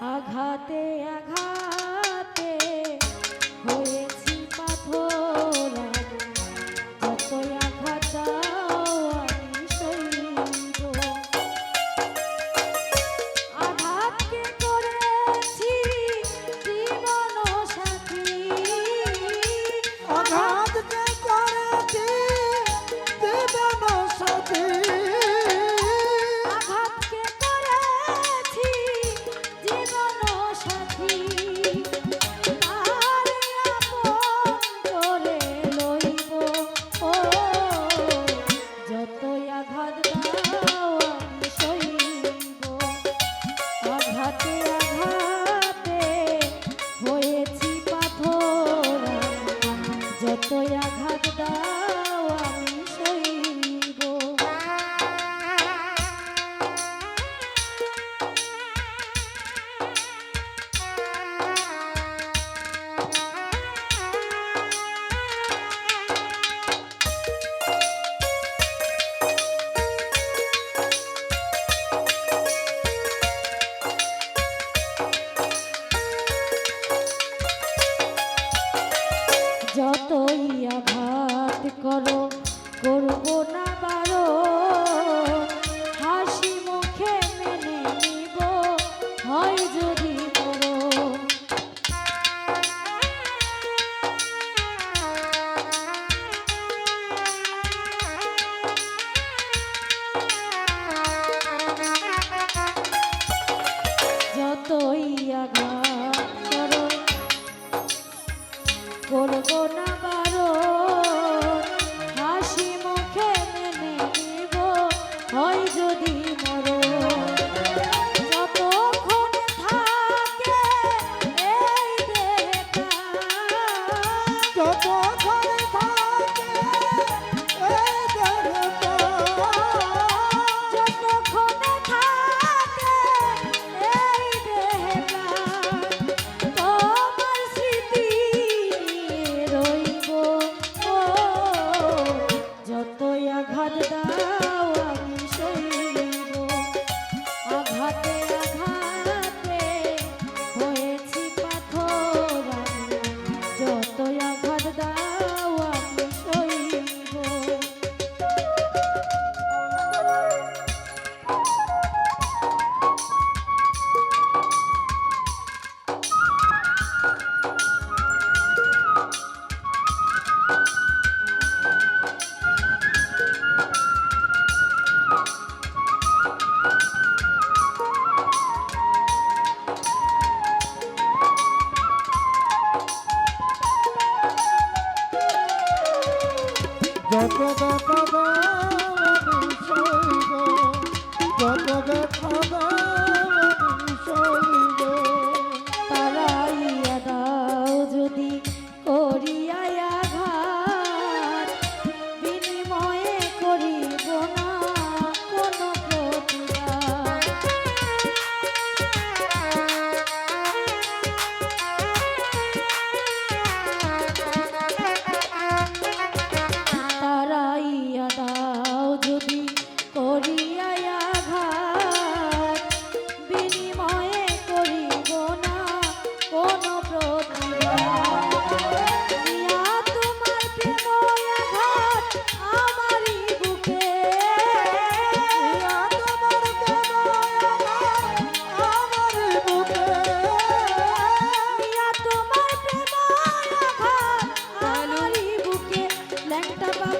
आघाते आघात। আঘাত করো করব না হাসি মুখে মেনে নিব হয় যদি যতই আঘাত করো না ঘর দা জয় প্রদা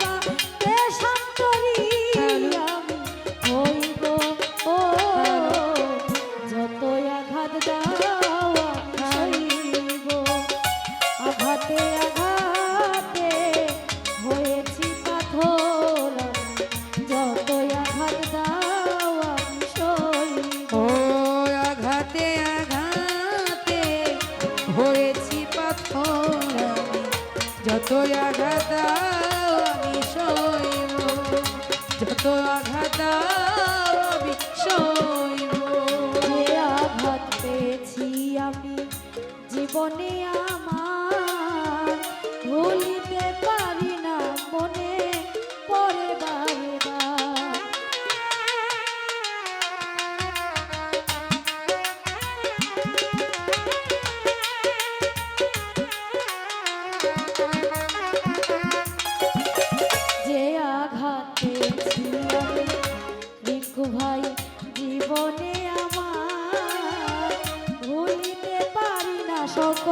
Thank you. যত আঘাত আমি সইব আঘাত পেয়েছি আমি জীবনে আমি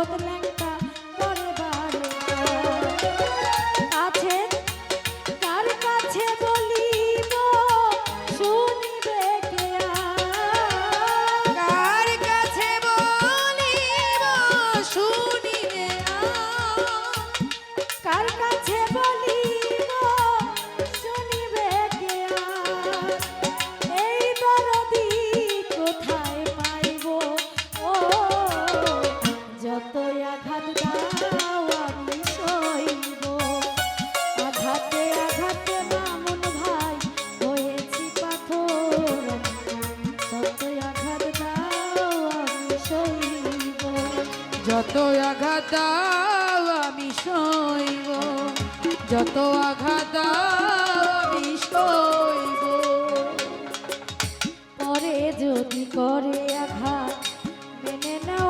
The. Language. যত আঘাত আমি সইব যত আঘাত আমি সইব। পরে যদি করে আঘাত মেনে না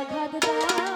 আঘাত দেয়